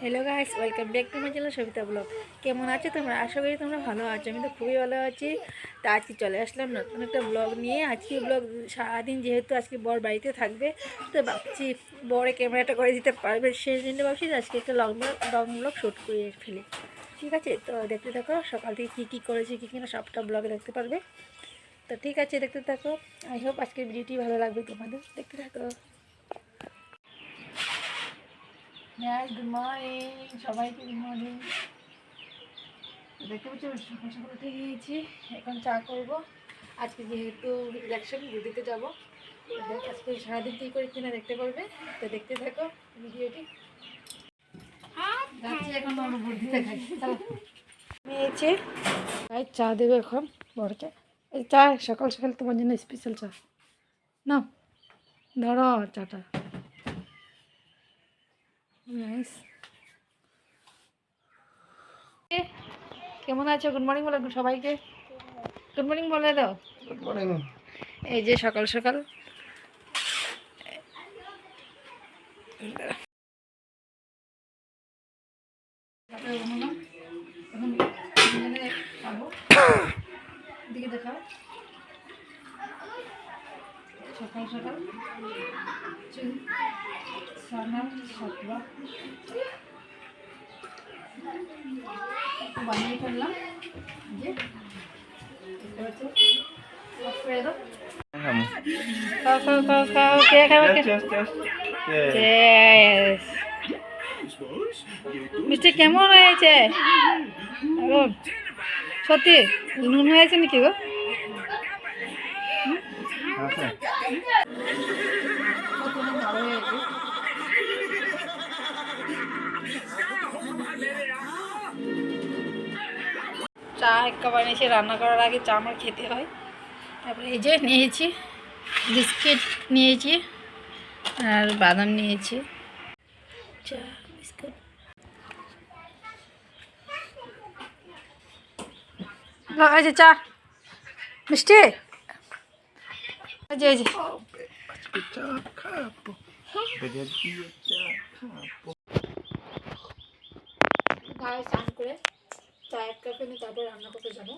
Hello guys welcome back to my channel Sabita blog কেমন আছো তোমরা? আশা করি তোমরা ভালো আছো। আমি তো খুবই ভালো আছি। তা আজকে চলে আসলাম নতুন একটা ব্লগ নিয়ে। আজকে ব্লগ সারাদিন যেহেতু আজকে বর বাড়িতে থাকবে, তো ভাবছি বরে ক্যামেরাটা করে দিতে পারবে। সেই জন্য ভাবছি আজকে একটা লং লং ব্লগ শ্যুট করে ফেলি। ঠিক আছে? তো দেখতে থাকো, সকাল থেকে কী কী করেছি, কী কী না সবটা ব্লগে দেখতে পারবে। তো ঠিক আছে, দেখতে থাকো। আই হোপ আজকের ভিডিওটি ভালো লাগবে তোমাদের। দেখতে থাকো। হ্যাঁ গুড মর্নিং সবাইকে গুড মর্নিং দেখতে পাচ্ছি সকাল সকাল উঠে গিয়েছি। এখন চা করব। আজকে যেহেতু ইলেকশন দিতে যাব। আজকে সারাদিন কী করে কিনা দেখতে পারবে। তো দেখতে থাকো ভিডিওটি। এখন চা দেবে এখন বড়কে এই চা সকাল সকাল তোমার জন্য স্পেশাল চা। নাও ধরো চাটা। নাইস কেমন আছো? গুড মর্নিং বলো সবাইকে। গুড মর্নিং বলে দাও। গুড মর্নিং এই যে সকাল সকাল। দিকে দেখাও। সকাল সকাল। স্নান সাতবা বানিয়ে ফেললাম। যে খাও খাও খাও খাও কে মিষ্টি কেমন হয়েছে? সত্যি নুন হয়েছে নাকি গো? চা এক কাপ এনেছি রান্না করার আগে চা আমার খেতে হয়। তারপরে এই যে নিয়েছি, বিস্কিট নিয়েছি আর বাদাম নিয়েছি। চা, বিস্কুট। এই যে চা মিষ্টি এই যে এই যে। গায়ে স্নান করে চা এক কাপ এনে তারপরে রান্না করতে যাব।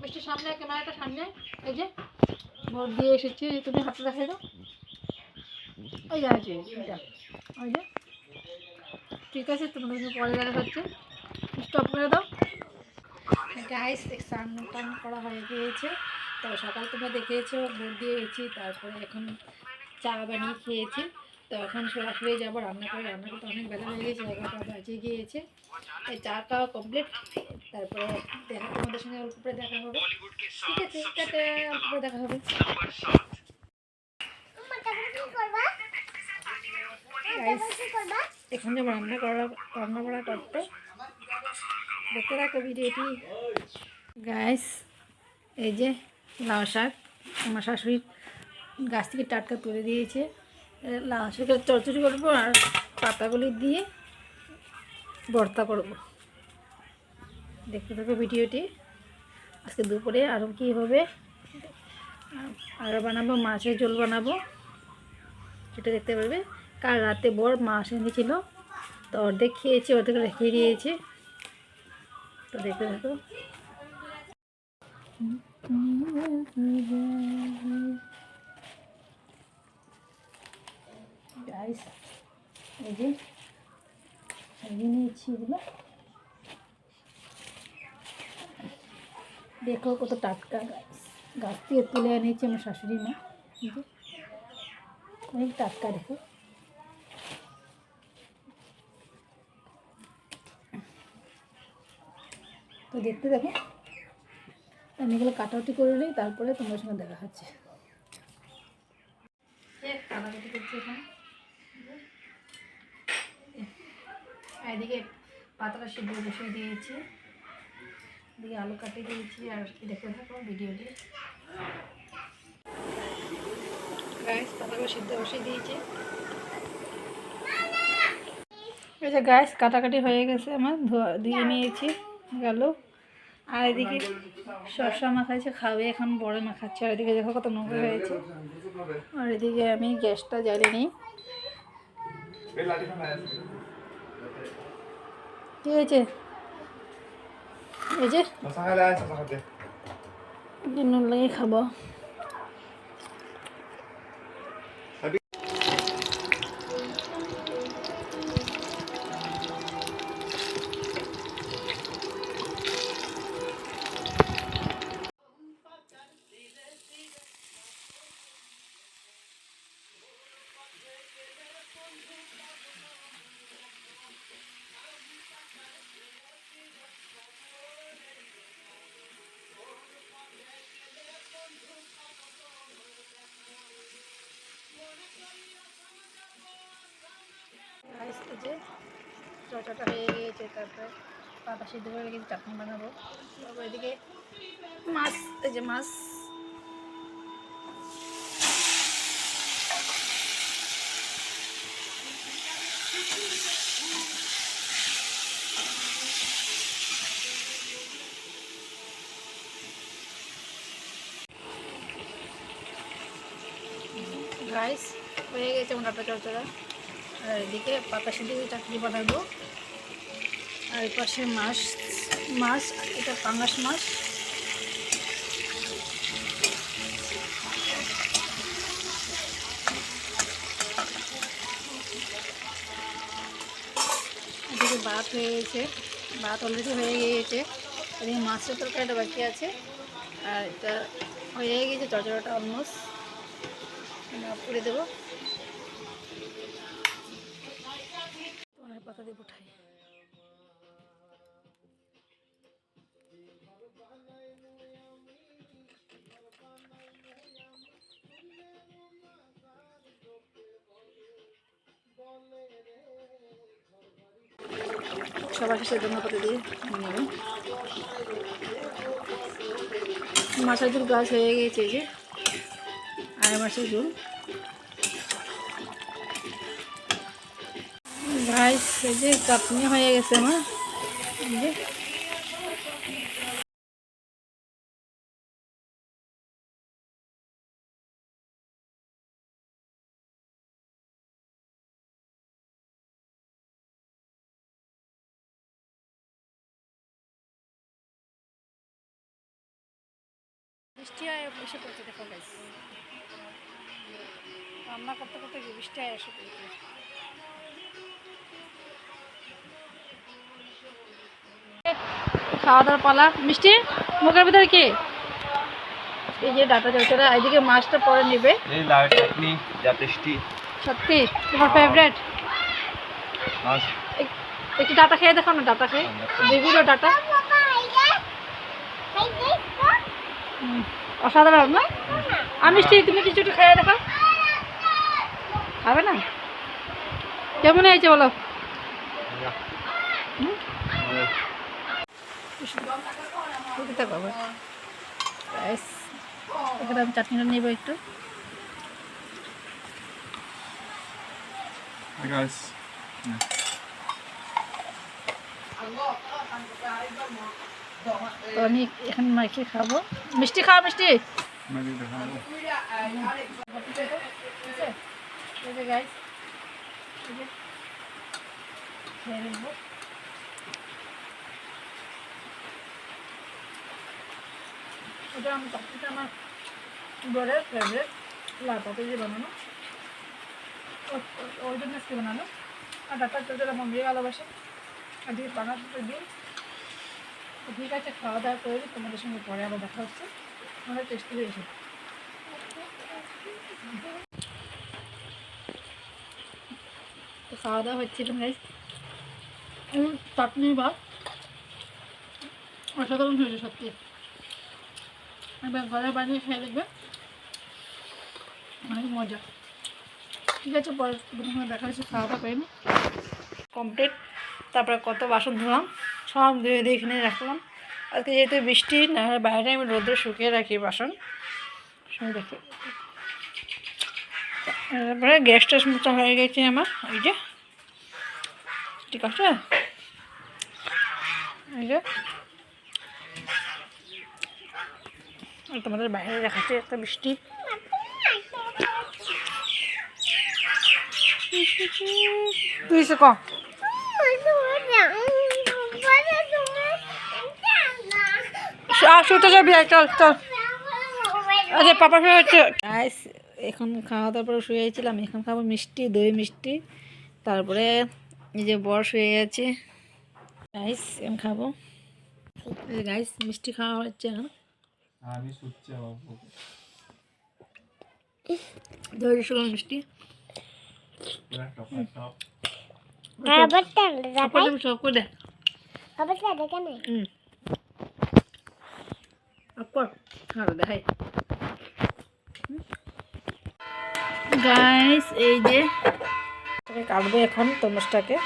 মিষ্টি সামনে, ক্যামেরাটা সামনে। এই যে ভোট দিয়ে এসেছি তুমি হাতে দেখাই দাও। ওই যে আছে এটা ওই যে। ঠিক আছে, তোমাদের সঙ্গে পরে দেখা হচ্ছে। স্টপ করে দাও। গাইস স্নান টান করা হয়ে গিয়েছে। তো সকাল তোমরা দেখেছ ভোট দিয়ে গেছি তারপরে এখন চা বানিয়ে খেয়েছি। তো এখন সরাসরি যাব রান্না করে রান্না করতে অনেক বেলা হয়ে গেছে এগারোটা বাজে গিয়েছে। এই চা খাওয়া কমপ্লিট তারপরে দেখা তোমাদের সঙ্গে অল্প করে দেখা হবে। ঠিক আছে অল্প করে দেখা হবে। গাইস এখন রান্না করা রান্না করা করতে। দেখতে থাকো ভিডিওটি। গাইস এই যে লাউ শাক, আমার শাশুড়ি গাছ থেকে টাটকা তুলে দিয়েছে। লাউ শাকের চচ্চড়ি করব আর পাতাগুলি দিয়ে ভর্তা করব। দেখতে থাকো ভিডিওটি। আজকে দুপুরে আরও কী হবে? আর বানাবো, মাছের ঝোল বানাবো। সেটা দেখতে পারবে। কাল রাতে বর মাছ এনেছিল, তো অর্ধেক খেয়েছি, অর্ধেক রেখে দিয়েছে। তো দেখতে থাকো। নিয়েছি দেখো কত টাটকা গাছ গাছ থেকে তুলে এনেছি আমার শাশুড়ি মা। অনেক টাটকা দেখো। তো দেখতে দেখো। আমি এগুলো কাটাকুটি করে নিই, তারপরে তোমার সঙ্গে দেখা হচ্ছে। এদিকে পাতাটা সিদ্ধ বসিয়ে দিয়েছি। এদিকে আলু কাটিয়ে দিয়েছি, আর কি দেখতে থাকো ভিডিওটি গাছ পাতাগুলো সিদ্ধ বসিয়ে দিয়েছি। গাছ কাটাকাটি হয়ে গেছে আমার, ধোয়া, ধুয়ে নিয়েছি, গেল। আর এদিকে শসা মাখাইছে খাবে এখন বড় মাখাচ্ছে। আর এদিকে দেখো কত নোংরা হয়েছে। আর এদিকে আমি গ্যাসটা জ্বালিয়ে নিই। কি হয়েছে? এই যে নুন লাগিয়ে খাব। এই যে চটাটা হয়ে গিয়েছে তারপরে পাতা সিদ্ধ করে রেখে চাটনি বানাবো। তারপর এদিকে মাছ, এই যে মাছ। রাইস হয়ে গেছে ডাটা চড়চড়া আর এদিকে পাতা সিদ্ধ চাটনি বানাবো? আর এই পাশে মাছ মাছ, এটা পাঙ্গাস মাছ। এদিকে ভাত হয়ে গেছে ভাত অলরেডি হয়ে গিয়েছে। এদিকে মাছের তরকারিটা বাকি আছে। আর এটা হয়ে গেছে চড়চড়াটা অলমোস্ট করে দেবো। পাতা দিয়ে উঠাই সবার শেষে ধন্য পাতা দিয়ে নেব গাছ হয়ে গেছে যে। আর মাছের ঝুল। এই যে চাটনি হয়ে গেছে আমার বৃষ্টি আয়, এসে পড়ছে, দেখো গাইস রান্না করতে করতে বৃষ্টি আয়, এসে পড়ছে। খাওয়া দাওয়ার পালা। মিষ্টি মুখের ভিতরে কি? এই যে ডাটা চলছে এদিকে মাছটা পরে নেবে। এই লাউ চাটনি যা টেস্টি। সত্যি? তোমার ফেভারেট একটু ডাটা খেয়ে দেখো না ডাটা খেয়ে। বিভিন্ন ডাটা। অসাধারণ না? আমি মিষ্টি তুমি কিছু একটু খেয়ে দেখো। খাবে না? কেমন হয়েছে বলো? এখানে আমি চাটনিটা নেব একটু। তো আমি এখন মাইকে খাব। মিষ্টি খাও মিষ্টি দেখাবো এই যে guys, এই যে খেয়ে নেব। এটা আমি চাটনিটা আমার বরের ফেভারিট লাল পাতা দিয়ে বানানো ওই জন্য আজকে বানানো আর ডাক্তার চলতে আমার মেয়ে ভালোবাসে। আর দিয়ে বানাতে দিন ঠিক আছে, খাওয়া দাওয়া করে তোমাদের সঙ্গে পরে আবার দেখা হচ্ছে। অনেক টেস্টি হয়েছে তো খাওয়া দাওয়া হচ্ছিল গাইজ চাটনি ভাত। অসাধারণ হয়েছে সত্যি। একবার ঘরে বানিয়ে খেয়ে দেখবে। অনেক মজা। ঠিক আছে পরে দেখা হচ্ছে খাওয়া দাওয়া করে কমপ্লিট তারপরে কত বাসন ধুলাম, সব ধুয়ে দিয়ে এখানে রাখলাম। আজকে যেহেতু বৃষ্টি, না হলে বাইরে আমি রোদ্রে শুকিয়ে রাখি বাসন। শুনে দেখি। তারপরে গ্যাস ট্যাস মোচা হয়ে গেছে আমার, ওই যে। ঠিক আছে? এই যে। তোমাদের বাইরে দেখাচ্ছে একটা মিষ্টি। তুই সে আচ্ছা শুয়ে হচ্ছে এখন খাওয়া দাওয়ার পরে শুয়েছিলাম এখন খাব মিষ্টি, দই মিষ্টি। তারপরে এই যে বর শুয়ে আছে। রাইস এখন খাব। রাইস মিষ্টি খাওয়া হচ্ছে এখন। আমি শুচ্ছি বাবু দই রসগোল্লা মিষ্টি। সব করে হুম। খাওয়া দেখাই। গাইস এই যে কাটবো এখন তরমুজটাকে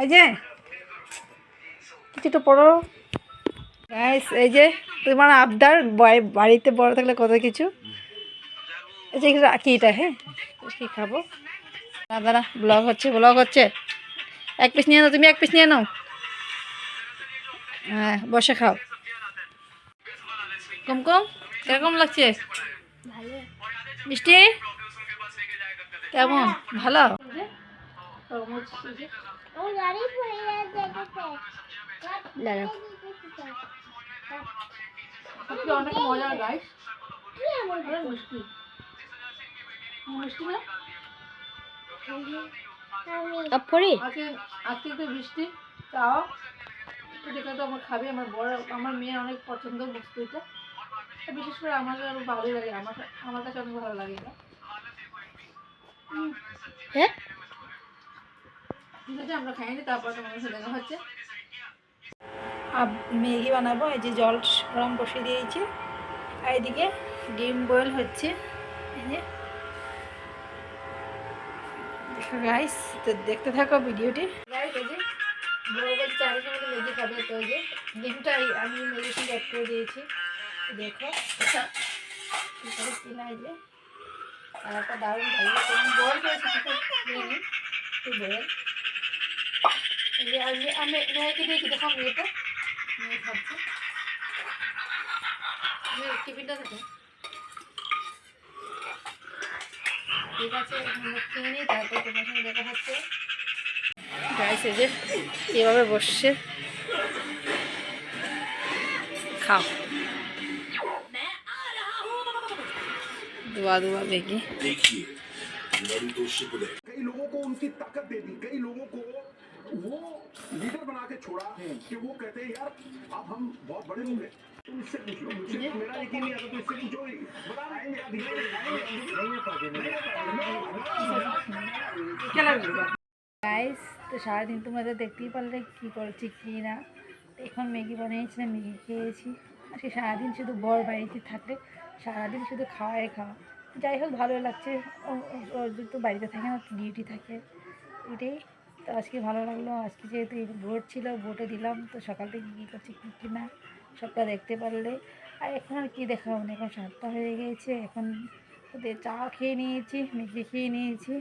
এই যে, কিছুটা পড়ো। গাইস এই যে, তোমার আবদার, বাড়ি- বাড়িতে বড় থাকলে কত কিছু? এই যে রাখি এটা হ্যাঁ? কি খাব? দাঁড়া ব্লগ হচ্ছে ব্লগ হচ্ছে। এক পিস নিয়ে নাও, তুমি এক পিস নিয়ে নাও। হ্যাঁ বসে খাও। কম কম কীরকম লাগছে? মিষ্টি? কেমন? ভালো? অনেক মজার গাইস মিষ্টি। মিষ্টি না? আপরি আজকে তো বৃষ্টি তাও দেখে তো আমার খাবে আমার বড় আমার মেয়ে অনেক পছন্দ বস্তু এটা। বিশেষ করে আমার আরও ভালোই লাগে আমার আমার কাছে অনেক ভালো লাগে এটা। হ্যাঁ? আমরা খাইনি তারপর দেখা হচ্ছে। ম্যাগি বানাবো, এই যে জল গরম বসিয়ে দিয়েছি। আর এদিকে ডিম বয়েল হচ্ছে। দেখো গাইস তো দেখতে থাকো ভিডিওটি। এই আমি দেখো। যে। একটা দারুণ মেয়েকে দিয়েছি দেখো মেয়েটা মেয়ে খাচ্ছে মেয়ে টিফিনটা দেখো ঠিক আছে আমরা খেয়ে নিই তারপর তোমার সঙ্গে দেখা হচ্ছে গাইস এই যে এভাবে বসছে খাও দুয়া দুয়া বেগি देखिए लड़ी तो शिप गए कई लोगों को उनकी ताकत दे दी कई लोगों को वो लीडर बना के छोड़ा कि वो कहते हैं यार अब हम बहुत बड़े हो गए तुम इससे पूछ लो मुझसे मेरा यकीन नहीं आता तो इससे पूछो ही बता रहे हैं यार धीरे গাইস তো সারাদিন তোমরা তো দেখতেই পারলে কী করেছি কী না তো এখন ম্যাগি বানিয়েছিলাম ম্যাগি খেয়েছি আজকে সারাদিন শুধু বর বাড়িতে থাকলে সারাদিন শুধু খাওয়াই খাওয়া যাই হোক ভালো লাগছে ও- ও- ওর তো বাড়িতে থাকে না ডিউটি থাকে এটাই তো আজকে ভালো লাগল। আজকে যেহেতু ভোট ছিল, ভোটে দিলাম, তো সকাল থেকে কী করছি কী কী না, সবটা দেখতে পারলে। আর এখন আর কী দেখাবো না, এখন সাতটা হয়ে গিয়েছে এখন ওদের চা খেয়ে নিয়েছি ম্যাগি খেয়ে নিয়েছি।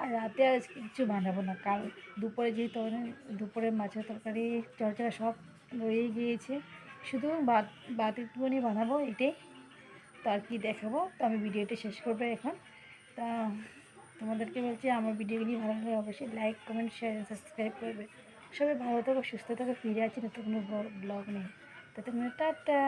আর রাতে আজ কিছু বানাবো না, কাল দুপুরে তরকারি, দুপুরে মাছের তরকারি চরচরা সব রয়ে গিয়েছে। শুধু ভাত ভাত একটুখানি বানাবো, এটাই। তো আর কি দেখাবো, তো আমি ভিডিওটা শেষ করব এখন। তা তোমাদেরকে বলছি, আমার ভিডিওগুলি ভালো লাগলে অবশ্যই লাইক কমেন্ট শেয়ার সাবস্ক্রাইব করবে। সবাই ভালো থাকো, সুস্থ থাকো, ফিরে আছি নতুন কোনো ব্লগ নেই তো তোমরা টাটা।